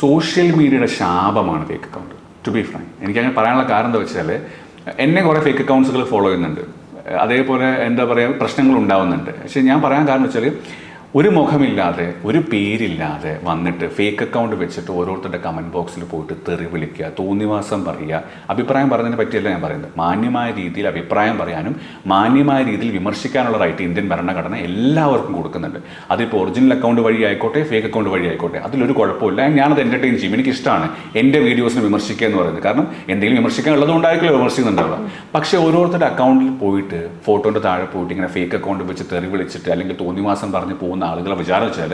Social മീഡിയയുടെ ശാപമാണ് fake account to be frank എനിക്കങ്ങനെ പറയാനുള്ള കാരണം എന്താ വെച്ചാൽ എന്നെ കുറേ ഫേക്ക് അക്കൗണ്ട്സുകൾ ഫോളോ ചെയ്യുന്നുണ്ട്. അതേപോലെ എന്താ പറയുക പ്രശ്നങ്ങൾ ഉണ്ടാവുന്നുണ്ട്. പക്ഷേ ഞാൻ പറയാൻ കാരണം വെച്ചാൽ ഒരു മുഖമില്ലാതെ ഒരു പേരില്ലാതെ വന്നിട്ട് ഫേക്ക് അക്കൗണ്ട് വെച്ചിട്ട് ഓരോരുത്തരുടെ കമന്റ് ബോക്സിൽ പോയിട്ട് തെറി വിളിക്കുക തോന്നിവാസം പറയുക. അഭിപ്രായം പറഞ്ഞതിനെ പറ്റിയല്ല ഞാൻ പറയുന്നത്. മാന്യമായ രീതിയിൽ അഭിപ്രായം പറയാനും മാന്യമായ രീതിയിൽ വിമർശിക്കാനുള്ള റൈറ്റ് ഇന്ത്യൻ ഭരണഘടന എല്ലാവർക്കും കൊടുക്കുന്നുണ്ട്. അതിപ്പോൾ ഒറിജിനൽ അക്കൗണ്ട് വഴി ആയിക്കോട്ടെ ഫേക്ക് അക്കൗണ്ട് വഴി ആയിക്കോട്ടെ അതിലൊരു കുഴപ്പമില്ല ഞാനത് എന്റർടൈൻ ചെയ്യും. എനിക്കിഷ്ടമാണ് എന്റെ വീഡിയോസിനെ വിമർശിക്കുക എന്ന് പറയുന്നത്. കാരണം എന്തെങ്കിലും വിമർശിക്കാൻ ഉള്ളതുകൊണ്ടായിരിക്കില്ല വിമർശിക്കുന്നുണ്ടാവുക. പക്ഷേ ഓരോരുത്തരുടെ അക്കൗണ്ടിൽ പോയിട്ട് ഫോട്ടോന്റെ താഴെ പോയിട്ട് ഇങ്ങനെ ഫേക്ക് അക്കൗണ്ട് വെച്ച് തെറി വിളിച്ചിട്ട് അല്ലെങ്കിൽ തോന്നിവാസം പറഞ്ഞ് പോകുന്ന ആളുകളെ വിചാരം വെച്ചാൽ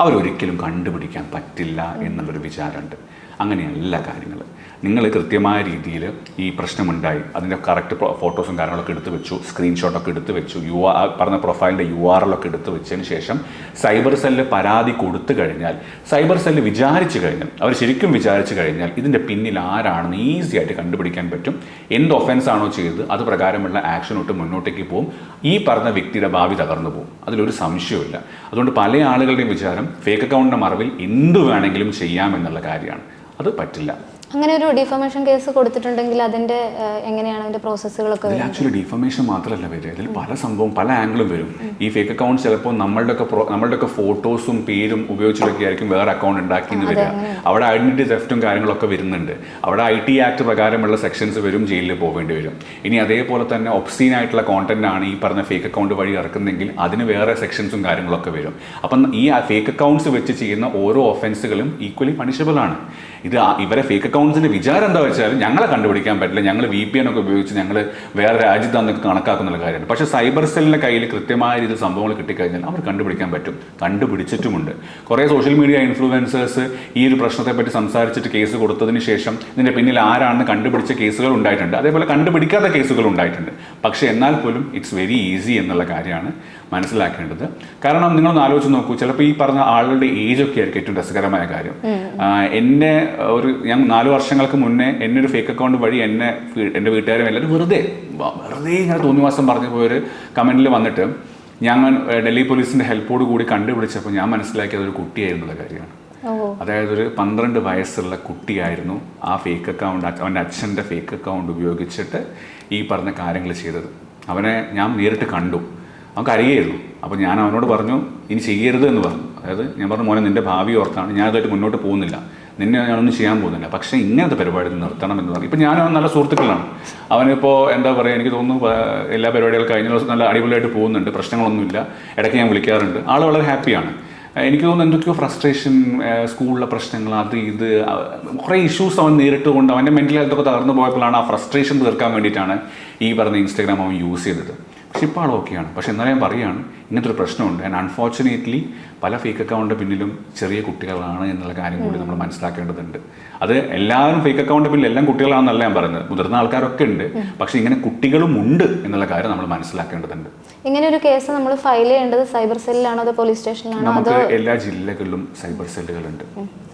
അവരൊരിക്കലും കണ്ടുപിടിക്കാൻ പറ്റില്ല എന്നുള്ളൊരു വിചാരമുണ്ട്. അങ്ങനെയല്ല കാര്യങ്ങൾ നിങ്ങൾ കൃത്യമായ രീതിയിൽ ഈ പ്രശ്നമുണ്ടായി അതിന്റെ കറക്റ്റ് ഫോട്ടോസും കാര്യങ്ങളൊക്കെ എടുത്തു വെച്ചു സ്ക്രീൻഷോട്ടൊക്കെ എടുത്തു വെച്ചു യു ആർ പറഞ്ഞ പ്രൊഫൈലിന്റെ യു ആർ എല്ലൊക്കെ എടുത്ത് വെച്ചതിന് ശേഷം സൈബർ സെല്ല് പരാതി കൊടുത്തു കഴിഞ്ഞാൽ സൈബർ സെല്ല് വിചാരിച്ചു കഴിഞ്ഞാൽ അവർ ശരിക്കും വിചാരിച്ചു കഴിഞ്ഞാൽ ഇതിന്റെ പിന്നിൽ ആരാണെന്ന് ഈസി ആയിട്ട് കണ്ടുപിടിക്കാൻ പറ്റും. എന്ത് ഒഫൻസ് ആണോ ചെയ്തത് അത് പ്രകാരമുള്ള ആക്ഷൻ ഇട്ട് മുന്നോട്ടേക്ക് പോകും ഈ പറഞ്ഞ വ്യക്തിയുടെ ഭാവി തകർന്നു പോകും അതിലൊരു സംശയമില്ല അതുകൊണ്ട് പല ആളുകളുടെയും വിചാരം ഫേക്ക് അക്കൗണ്ടിന്റെ മറവിൽ എന്തു വേണമെങ്കിലും ചെയ്യാമെന്നുള്ള കാര്യമാണ്. അത് പറ്റില്ല. അങ്ങനെ ഒരു ഡിഫോമേഷൻ കേസ് കൊടുത്തിട്ടുണ്ടെങ്കിൽ അതിന്റെ എങ്ങനെയാണ് അതിന്റെ പ്രോസസ്സുകളൊക്കെ ആക്ച്വലി ഡിഫമേഷൻ മാത്രമല്ല വരിക. അതിൽ പല സംഭവം പല ആംഗിളും വരും. ഈ ഫേക്ക് അക്കൗണ്ട് ചിലപ്പോൾ നമ്മളുടെ ഒക്കെ നമ്മളുടെ ഒക്കെ ഫോട്ടോസും പേരും ഉപയോഗിച്ചിട്ടൊക്കെ ആയിരിക്കും വേറെ അക്കൗണ്ട് ഉണ്ടാക്കി എന്ന് വരിക. അവിടെ ഐഡന്റിറ്റി തെഫ്റ്റും കാര്യങ്ങളൊക്കെ വരുന്നുണ്ട്. അവിടെ ഐ ടി ആക്ട് പ്രകാരമുള്ള സെക്ഷൻസ് വരും ജയിലിൽ പോകേണ്ടി വരും. ഇനി അതേപോലെ തന്നെ ഒബ്സീൻ ആയിട്ടുള്ള കോണ്ടന്റ് ആണ് ഈ പറഞ്ഞ ഫേക്ക് അക്കൗണ്ട് വഴി ഇറക്കുന്നെങ്കിൽ അതിന് വേറെ സെക്ഷൻസും കാര്യങ്ങളൊക്കെ വരും. അപ്പം ഈ ഫേക്ക് അക്കൗണ്ട്സ് വെച്ച് ചെയ്യുന്ന ഓരോ ഒഫൻസുകളും ഈക്വലി പണിഷബിൾ ആണ്. ഇത് ഇവരെ ഫേക്ക് അക്കൗണ്ട്സിന്റെ വിചാരം എന്താ വെച്ചാൽ ഞങ്ങളെ കണ്ടുപിടിക്കാൻ പറ്റില്ല. ഞങ്ങൾ വി പി എൻ ഒക്കെ ഉപയോഗിച്ച് ഞങ്ങൾ വേറെ രാജ്യത്താന്നൊക്കെ കണക്കാക്കുന്ന കാര്യമാണ്. പക്ഷെ സൈബർ സെല്ലിന്റെ കയ്യിൽ കൃത്യമായ രീതിയിൽ സംഭവങ്ങൾ കിട്ടിക്കഴിഞ്ഞാൽ അവർ കണ്ടുപിടിക്കാൻ പറ്റും. കണ്ടുപിടിച്ചിട്ടുമുണ്ട്. കുറേ സോഷ്യൽ മീഡിയ ഇൻഫ്ലുവൻസേഴ്സ് ഈ ഒരു പ്രശ്നത്തെ പറ്റി സംസാരിച്ചിട്ട് കേസ് കൊടുത്തതിന് ശേഷം ഇതിന്റെ പിന്നിൽ ആരാണെന്ന് കണ്ടുപിടിച്ച കേസുകൾ ഉണ്ടായിട്ടുണ്ട്. അതേപോലെ കണ്ടുപിടിക്കാത്ത കേസുകൾ ഉണ്ടായിട്ടുണ്ട്. പക്ഷെ എന്നാൽ പോലും ഇറ്റ്സ് വെരി ഈസി എന്നുള്ള കാര്യമാണ്. മനസ്സിലാക്കേണ്ടത്. കാരണം നിങ്ങളൊന്ന് ആലോചിച്ച് നോക്കൂ ചിലപ്പോൾ ഈ പറഞ്ഞ ആളുകളുടെ ഏജ് ഒക്കെ ആയിരിക്കും ഏറ്റവും രസകരമായ കാര്യം. എന്നെ ഒരു ഞാൻ നാല് വർഷങ്ങൾക്ക് മുന്നേ എന്നെ ഒരു ഫേക്ക് അക്കൗണ്ട് വഴി എന്നെ എന്റെ വീട്ടുകാരും എല്ലാവരും വെറുതെ വെറുതെ ഇങ്ങനെ തോന്നിവാസം പറഞ്ഞു പോയൊരു കമന്റിൽ വന്നിട്ട് ഞങ്ങൾ ഡൽഹി പോലീസിന്റെ ഹെൽപ്പോട് കൂടി കണ്ടുപിടിച്ചപ്പോൾ ഞാൻ മനസ്സിലാക്കിയത് ഒരു കുട്ടിയായിരുന്നുള്ള കാര്യമാണ്. അതായത് ഒരു പന്ത്രണ്ട് വയസ്സുള്ള കുട്ടിയായിരുന്നു ആ ഫേക്ക് അക്കൗണ്ട് അവന്റെ അച്ഛന്റെ ഫേക്ക് അക്കൗണ്ട് ഉപയോഗിച്ചിട്ട് ഈ പറഞ്ഞ കാര്യങ്ങൾ ചെയ്തത്. അവനെ ഞാൻ നേരിട്ട് കണ്ടു. അവൻ കരയായിരുന്നു അപ്പോൾ ഞാൻ അവനോട് പറഞ്ഞു ഇനി ചെയ്യരുത് എന്ന് പറഞ്ഞു. അതായത് ഞാൻ പറഞ്ഞു മോനെ നിന്റെ ഭാവി ഓർത്താണ് ഞാൻ അതായിട്ട് മുന്നോട്ട് പോകുന്നില്ല. നിന്നെ ഞാനൊന്നും ചെയ്യാൻ പോകുന്നില്ല. പക്ഷേ ഇങ്ങനത്തെ പരിപാടി നിർത്തണം എന്ന് പറഞ്ഞു. ഇപ്പം ഞാൻ നല്ല സുഹൃത്തുക്കളാണ്. അവനിപ്പോൾ എന്താ പറയുക എനിക്ക് തോന്നുന്നു എല്ലാ പരിപാടികളും കഴിഞ്ഞ ദിവസം നല്ല അടിപൊളിയായിട്ട് പോകുന്നുണ്ട്. പ്രശ്നങ്ങളൊന്നുമില്ല. ഇടയ്ക്ക് ഞാൻ വിളിക്കാറുണ്ട്. ആൾ വളരെ ഹാപ്പിയാണ്. എനിക്ക് തോന്നുന്നു എന്തൊക്കെയോ ഫ്രസ്ട്രേഷൻ സ്കൂളിലെ പ്രശ്നങ്ങൾ അത് ഇത് കുറേ ഇഷ്യൂസ് അവൻ നേരിട്ട് കൊണ്ട് അവന്റെ മെന്റൽ ഹെൽത്തൊക്കെ തകർന്നു പോയപ്പോഴാണ് ആ ഫ്രസ്ട്രേഷൻ തീർക്കാൻ വേണ്ടിയിട്ടാണ് ഈ പറഞ്ഞ ഇൻസ്റ്റാഗ്രാം അവൻ യൂസ് ചെയ്തത്. പക്ഷെ ഒക്കെയാണ് ഓക്കെയാണ്. പക്ഷെ എന്നാലും ഞാൻ പറയുകയാണ് ഇങ്ങനത്തെ ഒരു പ്രശ്നമുണ്ട്. ആൻഡ് അൺഫോർച്ചുനേറ്റ്ലി പല ഫേക്ക് അക്കൗണ്ട് പിന്നിലും ചെറിയ കുട്ടികളാണ് എന്നുള്ള കാര്യം കൂടി നമ്മൾ മനസ്സിലാക്കേണ്ടതുണ്ട്. അത് എല്ലാവരും ഫേക്ക് അക്കൗണ്ട് പിന്നിൽ എല്ലാം കുട്ടികളാണെന്നല്ല ഞാൻ പറയുന്നത്. മുതിർന്ന ആൾക്കാരൊക്കെ ഉണ്ട്. പക്ഷെ ഇങ്ങനെ കുട്ടികളും ഉണ്ട് എന്നുള്ള കാര്യം നമ്മൾ മനസ്സിലാക്കേണ്ടതുണ്ട്. ഇങ്ങനെ ഒരു കേസ് നമ്മൾ ഫയൽ ചെയ്യേണ്ടത് സൈബർ സെല്ലിലാണോ അതോ പോലീസ് സ്റ്റേഷനിലാണോ നമുക്ക് എല്ലാ ജില്ലകളിലും സൈബർ സെല്ലുകളുണ്ട്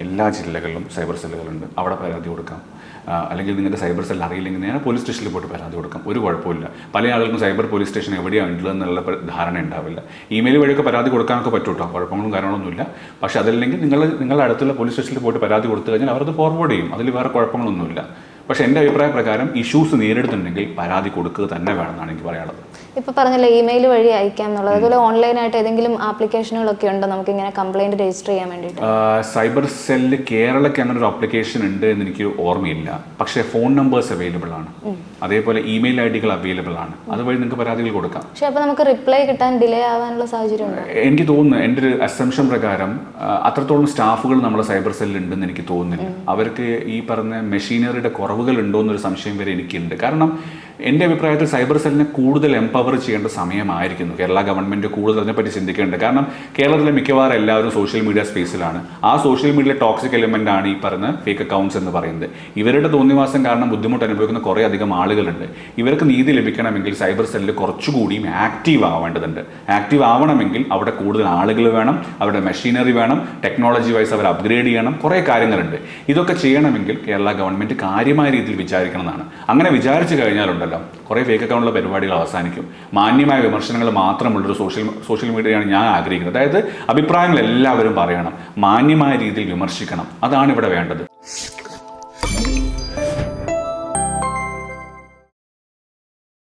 എല്ലാ ജില്ലകളിലും സൈബർ സെല്ലുകളുണ്ട് അവിടെ പരാതി കൊടുക്കാം. അല്ലെങ്കിൽ നിങ്ങളുടെ സൈബർ സെൽ അറിയില്ലെങ്കിൽ നേരെ പോലീസ് സ്റ്റേഷനിൽ പോയിട്ട് പരാതി കൊടുക്കാം. ഒരു കുഴപ്പമില്ല പല ആളുകൾക്കും സൈബർ പോലീസ് സ്റ്റേഷൻ എവിടെയാണ് ഉള്ളത് എന്നുള്ള ധാരണ ഉണ്ടാവില്ല. ഇമെയിൽ വഴിയൊക്കെ പരാതി കൊടുക്കാനൊക്കെ പറ്റും കേട്ടോ കുഴപ്പങ്ങളും കാര്യങ്ങളൊന്നുമില്ല. പക്ഷേ അതല്ലെങ്കിൽ നിങ്ങൾ നിങ്ങളുടെ അടുത്തുള്ള പോലീസ് സ്റ്റേഷനിൽ പോയിട്ട് പരാതി കൊടുത്തു കഴിഞ്ഞാൽ അവരത് ഫോർവേഡ് ചെയ്യും. അതിൽ വേറെ കുഴപ്പങ്ങളൊന്നുമില്ല. പക്ഷേ എന്റെ അഭിപ്രായ പ്രകാരം ഇഷ്യൂസ് നേരിടുന്നുണ്ടെങ്കിൽ പരാതി കൊടുക്കുക തന്നെ വേണമെന്നാണ് എനിക്ക് പറയാനുള്ളത്. ഇപ്പൊ പറഞ്ഞല്ലോ ഇമെയിൽ വഴി അയക്കാം എന്നുള്ളത്. അതുപോലെ ഓൺലൈനായിട്ട് ഏതെങ്കിലും ആപ്ലിക്കേഷനുകളൊക്കെ ഉണ്ടോ? നമുക്ക് ഇങ്ങനെ കംപ്ലൈന്റ് രജിസ്റ്റർ ചെയ്യാൻ വേണ്ടിയിട്ട്. സൈബർ സെല്ല് കേരളയ്ക്ക് അങ്ങനെ ഒരു ആപ്ലിക്കേഷൻ ഉണ്ട് എന്ന് എനിക്ക് ഓർമ്മയില്ല. പക്ഷേ ഫോൺ നമ്പേഴ്സ് അവൈലബിൾ ആണ്. അതേപോലെ ഇമെയിൽ ഐ ഡികൾ അവൈലബിൾ ആണ് അതുവഴി നിങ്ങൾക്ക് പരാതികൾ കൊടുക്കാം. പക്ഷേ അപ്പോൾ നമുക്ക് റിപ്ലൈ കിട്ടാൻ ഡിലേ ആവാനുള്ള സാഹചര്യം എനിക്ക് തോന്നുന്നു എന്റെ ഒരു അസംഷൻ പ്രകാരം അത്രത്തോളം സ്റ്റാഫുകൾ നമ്മുടെ സൈബർ സെല്ലിൽ ഉണ്ടെന്ന് എനിക്ക് തോന്നുന്നില്ല. അവർക്ക് ഈ പറഞ്ഞ മെഷീനറിയുടെ കുറവുകൾ ഉണ്ടോ എന്നൊരു സംശയം വരെ എനിക്കുണ്ട്. കാരണം എന്റെ അഭിപ്രായത്തിൽ സൈബർ സെല്ലിനെ കൂടുതൽ എംപവർ ചെയ്യേണ്ട സമയമായിരിക്കുന്നു. കേരള ഗവൺമെന്റ് കൂടുതൽ അതിനെപ്പറ്റി ചിന്തിക്കേണ്ടത്. കാരണം കേരളത്തിലെ മിക്കവാറും എല്ലാവരും സോഷ്യൽ മീഡിയ സ്പേസിലാണ് ആ സോഷ്യൽ മീഡിയയിലെ ടോക്സിക് എലിമെന്റ് ആണ് ഈ പറഞ്ഞ ഫേക്ക് അക്കൗണ്ട്സ് എന്ന് പറയുന്നത്. ഇവരുടെ തോന്നിവാസം കാരണം ബുദ്ധിമുട്ട് അനുഭവിക്കുന്ന കുറേ അധികം ആളുകളുണ്ട്. ഇവർക്ക് നീതി ലഭിക്കണമെങ്കിൽ സൈബർ സെല്ലിൽ കുറച്ചുകൂടിയും ആക്റ്റീവ് ആവേണ്ടതുണ്ട്. ആക്റ്റീവ് ആവണമെങ്കിൽ അവിടെ കൂടുതൽ ആളുകൾ വേണം അവരുടെ മെഷീനറി വേണം ടെക്നോളജി വൈസ് അവർ അപ്ഗ്രേഡ് ചെയ്യണം കുറേ കാര്യങ്ങളുണ്ട്. ഇതൊക്കെ ചെയ്യണമെങ്കിൽ കേരള ഗവൺമെന്റ് കാര്യമായ രീതിയിൽ വിചാരിക്കണമെന്നാണ് അങ്ങനെ വിചാരിച്ചു കഴിഞ്ഞാലുണ്ടല്ലോ ഉണ്ടല്ലോ. കുറേ ഫേക്ക് അക്കൗണ്ടുള്ള പരിപാടികൾ അവസാനിക്കും. മാന്യമായ വിമർശനങ്ങൾ മാത്രമുള്ളൊരു സോഷ്യൽ സോഷ്യൽ മീഡിയയാണ് ഞാൻ ആഗ്രഹിക്കുന്നത്. അതായത് അഭിപ്രായങ്ങൾ എല്ലാവരും പറയണം. മാന്യമായ രീതിയിൽ വിമർശിക്കണം. അതാണ് ഇവിടെ വേണ്ടത്.